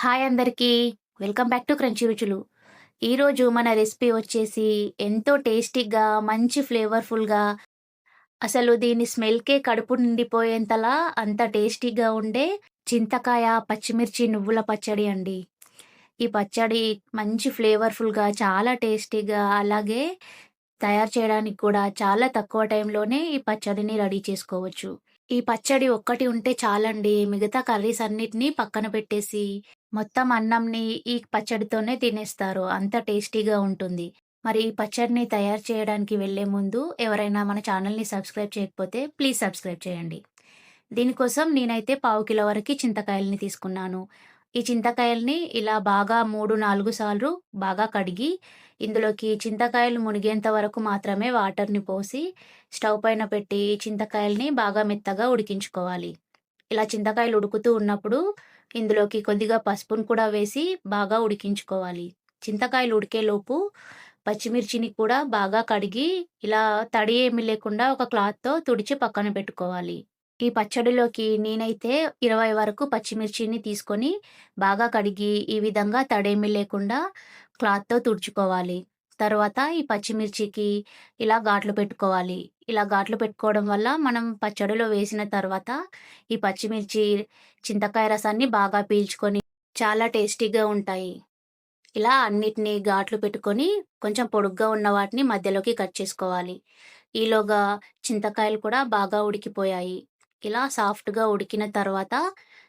Hi అందరికీ. Welcome back to crunchy రుచులు. ఈరోజు మన రెసిపీ వచ్చేసి ఎంతో టేస్టీగా మంచి ఫ్లేవర్ఫుల్గా అసలు దీని స్మెల్కే కడుపు నిండిపోయేంతలా అంత టేస్టీగా ఉండే చింతకాయ పచ్చిమిర్చి నువ్వుల పచ్చడి అండి. ఈ పచ్చడి మంచి ఫ్లేవర్ఫుల్గా చాలా టేస్టీగా అలాగే తయారు చేయడానికి కూడా చాలా తక్కువ టైంలోనే ఈ పచ్చడిని రెడీ చేసుకోవచ్చు. ఈ పచ్చడి ఒక్కటి ఉంటే చాలండి మిగతా కర్రీస్ అన్నిటినీ పక్కన పెట్టేసి మొత్తం అన్నంని ఈ పచ్చడితోనే తినేస్తారు. అంత టేస్టీగా ఉంటుంది. మరి ఈ పచ్చడిని తయారు చేయడానికి వెళ్ళే ముందు ఎవరైనా మన ఛానల్‌ని సబ్స్క్రైబ్ చేయకపోతే ప్లీజ్ సబ్స్క్రైబ్ చేయండి. దీనికోసం నేనైతే పావు కిలో వరకు చింతకాయలని తీసుకున్నాను. ఈ చింతకాయల్ని ఇలా బాగా 3, 4 సార్లు బాగా కడిగి, ఇందులోకి చింతకాయలు మునిగేంత వరకు మాత్రమే వాటర్‌ని పోసి, స్టవ్ పైన పెట్టి చింతకాయల్ని బాగా మెత్తగా ఉడికించుకోవాలి. ఇలా చింతకాయలు ఉడుకుతూ ఉన్నప్పుడు ఇందులోకి కొద్దిగా పసుపును కూడా వేసి బాగా ఉడికించుకోవాలి. చింతకాయలు ఉడికేలోపు పచ్చిమిర్చిని కూడా బాగా కడిగి ఇలా తడి ఏమి లేకుండా ఒక క్లాత్‌తో తుడిచి పక్కన పెట్టుకోవాలి. ఈ పచ్చడిలోకి నేనైతే 20 వరకు పచ్చిమిర్చిని తీసుకొని బాగా కడిగి ఈ విధంగా తడేమి లేకుండా క్లాత్‌తో తుడుచుకోవాలి. తర్వాత ఈ పచ్చిమిర్చికి ఇలా ఘాట్లు పెట్టుకోవాలి. ఇలా ఘాట్లు పెట్టుకోవడం వల్ల మనం పచ్చడిలో వేసిన తర్వాత ఈ పచ్చిమిర్చి చింతకాయ రసాన్ని బాగా పీల్చుకొని చాలా టేస్టీగా ఉంటాయి. ఇలా అన్నిటిని ఘాట్లు పెట్టుకొని కొంచెం పొడుగ్గా ఉన్న వాటిని మధ్యలోకి కట్ చేసుకోవాలి. ఈలోగా చింతకాయలు కూడా బాగా ఉడికిపోయాయి. ఇలా సాఫ్ట్‌గా ఉడికిన తర్వాత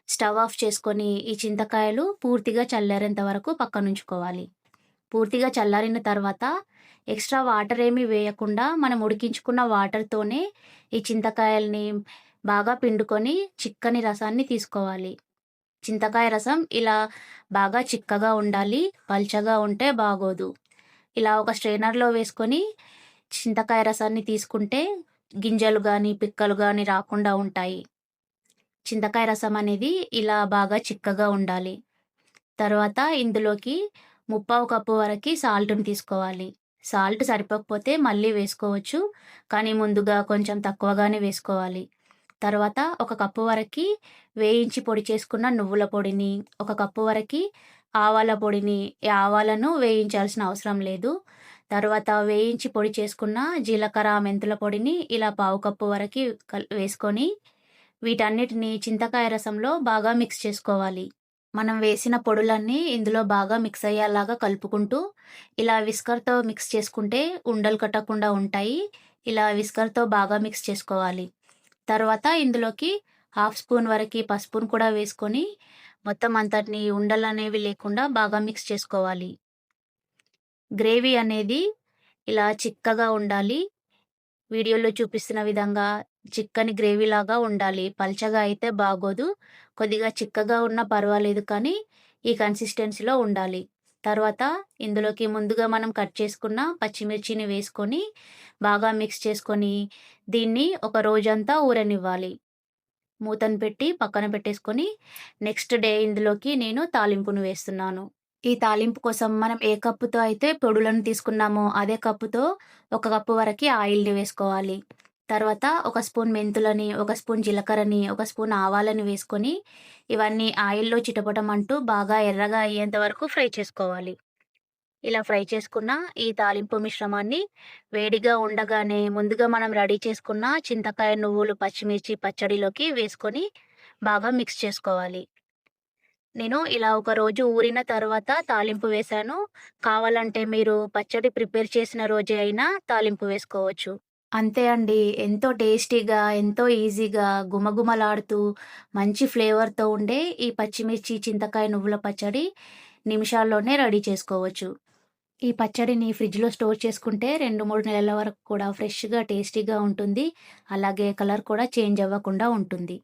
స్టవ్ ఆఫ్ చేసుకొని ఈ చింతకాయలు పూర్తిగా చల్లారేంత వరకు పక్కనుంచుకోవాలి. పూర్తిగా చల్లారిన తర్వాత ఎక్స్ట్రా వాటర్ ఏమీ వేయకుండా మనం ఉడికించుకున్న వాటర్‌తోనే ఈ చింతకాయల్ని బాగా పిండుకొని చిక్కని రసాన్ని తీసుకోవాలి. చింతకాయ రసం ఇలా బాగా చిక్కగా ఉండాలి. పల్చగా ఉంటే బాగోదు. ఇలా ఒక స్ట్రెయినర్‌లో వేసుకొని చింతకాయ రసాన్ని తీసుకుంటే గింజలు కానీ పిక్కలు కానీ రాకుండా ఉంటాయి. చింతకాయ రసం అనేది ఇలా బాగా చిక్కగా ఉండాలి. తర్వాత ఇందులోకి ముప్పావు కప్పు వరకు సాల్ట్‌ని తీసుకోవాలి. సాల్ట్ సరిపోకపోతే మళ్ళీ వేసుకోవచ్చు. కానీ ముందుగా కొంచెం తక్కువగానే వేసుకోవాలి. తర్వాత ఒక కప్పు వరకి వేయించి పొడి చేసుకున్న నువ్వుల పొడిని, ఒక కప్పు వరకి ఆవాల పొడిని ఈ ఆవాలను వేయించాల్సిన అవసరం లేదు. తర్వాత వేయించి పొడి చేసుకున్న జీలకర్ర, మెంతుల పొడిని ఇలా పావు కప్పు వరకు కల్ వేసుకొని వీటన్నిటిని చింతకాయ రసంలో బాగా మిక్స్ చేసుకోవాలి. మనం వేసిన పొడులన్నీ ఇందులో బాగా మిక్స్ అయ్యేలాగా కలుపుకుంటూ ఇలా విస్కర్‌తో మిక్స్ చేసుకుంటే ఉండలు కట్టకుండా ఉంటాయి. ఇలా విస్కర్‌తో బాగా మిక్స్ చేసుకోవాలి. తర్వాత ఇందులోకి హాఫ్ స్పూన్ వరకు పసుపును కూడా వేసుకొని మొత్తం అంతటిని ఉండలు అనేవి లేకుండా బాగా మిక్స్ చేసుకోవాలి. గ్రేవీ అనేది ఇలా చిక్కగా ఉండాలి. వీడియోలో చూపిస్తున్న విధంగా చిక్కని గ్రేవీలాగా ఉండాలి. పల్చగా అయితే బాగోదు. కొద్దిగా చిక్కగా ఉన్నా పర్వాలేదు కానీ ఈ కన్సిస్టెన్సీలో ఉండాలి. తర్వాత ఇందులోకి ముందుగా మనం కట్ చేసుకున్న పచ్చిమిర్చిని వేసుకొని బాగా మిక్స్ చేసుకొని దీన్ని ఒక రోజంతా ఊరనివ్వాలి. మూతను పెట్టి పక్కన పెట్టేసుకొని నెక్స్ట్ డే ఇందులోకి నేను తాలింపును వేస్తున్నాను. ఈ తాలింపు కోసం మనం ఏ కప్పుతో అయితే పొడులను తీసుకున్నామో అదే కప్పుతో ఒక కప్పు వరకు ఆయిల్‌ని వేసుకోవాలి. తర్వాత ఒక స్పూన్ మెంతులని, ఒక స్పూన్ జీలకర్రని, ఒక స్పూన్ ఆవాలని వేసుకొని ఇవన్నీ ఆయిల్‌లో చిటపటమంటూ బాగా ఎర్రగా అయ్యేంత వరకు ఫ్రై చేసుకోవాలి. ఇలా ఫ్రై చేసుకున్న ఈ తాలింపు మిశ్రమాన్ని వేడిగా ఉండగానే ముందుగా మనం రెడీ చేసుకున్న చింతకాయ, నువ్వులు, పచ్చిమిర్చి పచ్చడిలోకి వేసుకొని బాగా మిక్స్ చేసుకోవాలి. నేను ఇలా ఒక రోజు ఊరిన తర్వాత తాలింపు వేశాను. కావాలంటే మీరు పచ్చడి ప్రిపేర్ చేసిన రోజే అయినా తాలింపు వేసుకోవచ్చు. అంతే అండి. ఎంతో టేస్టీగా, ఎంతో ఈజీగా, గుమగుమలాడుతూ, మంచి ఫ్లేవర్‌తో ఉండే ఈ పచ్చిమిర్చి, చింతకాయ, నువ్వుల పచ్చడి నిమిషాల్లోనే రెడీ చేసుకోవచ్చు. ఈ పచ్చడిని ఫ్రిడ్జ్‌లో స్టోర్ చేసుకుంటే 2, 3 నెలల వరకు కూడా ఫ్రెష్‌గా, టేస్టీగా ఉంటుంది. అలాగే కలర్ కూడా చేంజ్ అవ్వకుండా ఉంటుంది.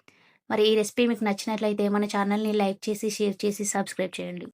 మరి ఈ రెసిపీ మీకు నచ్చినట్లయితే మన ఛానల్‌ని లైక్ చేసి, షేర్ చేసి, సబ్స్క్రైబ్ చేయండి.